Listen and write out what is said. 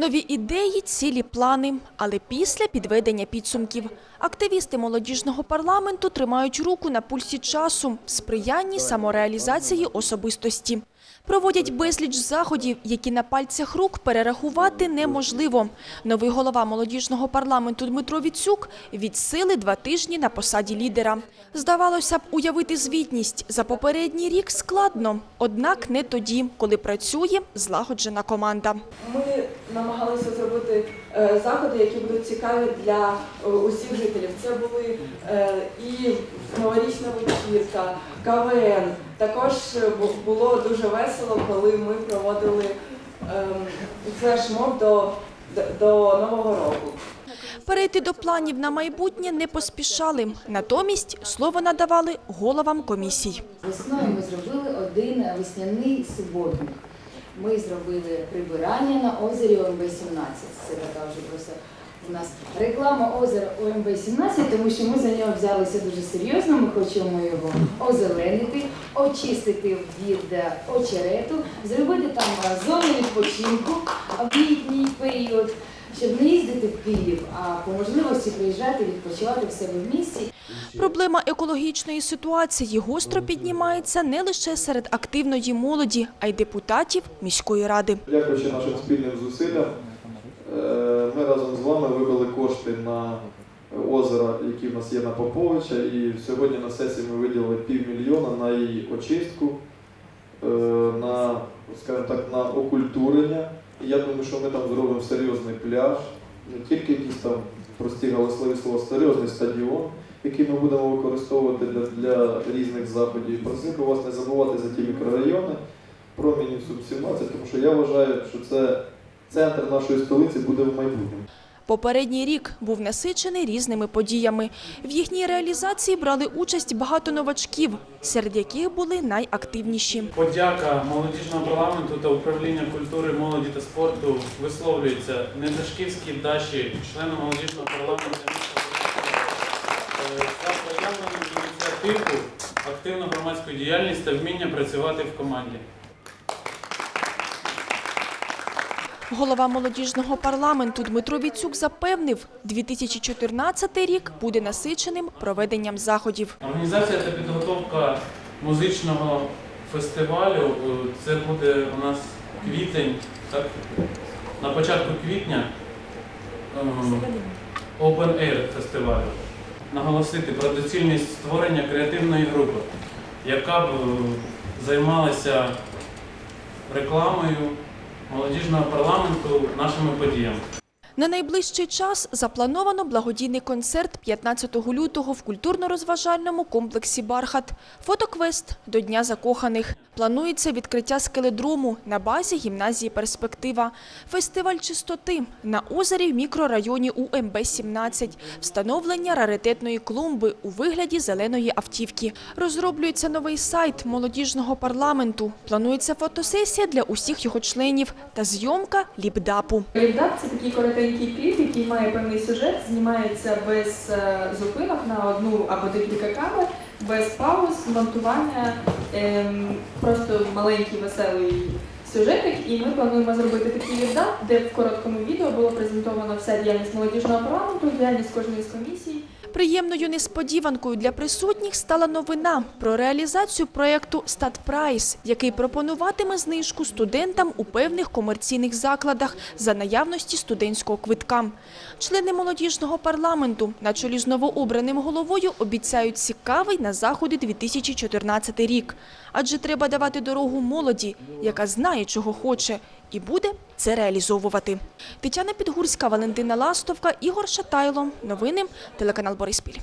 Нові ідеї, цілі плани, але після підведення підсумків. Активісти молодіжного парламенту тримають руку на пульсі часу сприянні самореалізації особистості. Проводять безліч заходів, які на пальцях рук перерахувати неможливо. Новий голова молодіжного парламенту Дмитро Віцюк від сили два тижні на посаді лідера. Здавалося б, уявити звітність за попередній рік складно, однак не тоді, коли працює злагоджена команда. Ми намагалися зробити заходи, які будуть цікаві для е, усіх жителів. Це були е, і новорічна вечірка, КВН. Також е, було дуже весело, коли ми проводили ем, флешмоб до, до, до Нового року. Перейти до планів на майбутнє не поспішали. Натомість слово надавали головам комісій. Весною ми зробили один весняний суботник. Ми зробили прибирання на озері ОМБ-17. Це така вже просто у нас реклама озера ОМБ-17, тому що ми за нього взялися дуже серйозно. Ми хочемо його озеленити, очистити від е, очерету, зробити там е, зону відпочинку в літній період, щоб не їздити в Київ, а по можливості приїжджати, відпочивати в себе в місті. Проблема екологічної ситуації гостро піднімається не лише серед активної молоді, а й депутатів міської ради. Дякуючи нашим спільним зусиллям, е, ми разом з вами вивели кошти на озера, які в нас є на Поповича, і сьогодні на сесії ми виділили півмільйона на її очистку, е, на, скажімо так, на окультурення. Я думаю, що ми там зробимо серйозний пляж, не тільки якісь там прості галасливі слова, серйозний стадіон, який ми будемо використовувати для, для різних заходів. Просив вас не забувати за ті мікрорайони, промінів Суб-17, тому що я вважаю, що це центр нашої столиці буде в майбутньому. Попередній рік був насичений різними подіями. В їхній реалізації брали участь багато новачків, серед яких були найактивніші. Подяка молодіжного парламенту та управління культури, молоді та спорту висловлюється Недашківській Даші, члену молодіжного парламенту ініціативу, активну громадську діяльність та вміння працювати в команді. Голова молодіжного парламенту Дмитро Віцюк запевнив, 2014 рік буде насиченим проведенням заходів. Організація та підготовка музичного фестивалю е, це буде у нас квітень, так? На початку квітня ем, Open Air фестивалю. Наголосити про доцільність створення креативної групи, яка б е, займалася рекламою молодіжного парламенту нашими подіями. На найближчий час заплановано благодійний концерт 15 лютого в культурно-розважальному комплексі «Бархат». Фотоквест до Дня закоханих. Планується відкриття скеледрому на базі гімназії «Перспектива». Фестиваль чистоти на озері в мікрорайоні УМБ-17. Встановлення раритетної клумби у вигляді зеленої автівки. Розроблюється новий сайт молодіжного парламенту. Планується фотосесія для усіх його членів та зйомка ліпдапу. Ліпдап це такий коротенький кліп, який має певний сюжет, знімається без е, зупинок на одну або декілька камер, без пауз, монтування, ем, просто маленький веселий сюжетик. І ми плануємо зробити такий віддат, де в короткому відео було презентовано вся діяльність молодіжного парламенту, діяльність кожної з комісій. Приємною несподіванкою для присутніх стала новина про реалізацію проєкту «Статпрайс», який пропонуватиме знижку студентам у певних комерційних закладах за наявності студентського квитка. Члени молодіжного парламенту на чолі з новообраним головою обіцяють цікавий на заходи 2014 рік. Адже треба давати дорогу молоді, яка знає, чого хоче, і буде це реалізовувати. Тетяна Підгурська, Валентина Ластовка, Ігор Шатайло. Новини телеканал Бориспіль.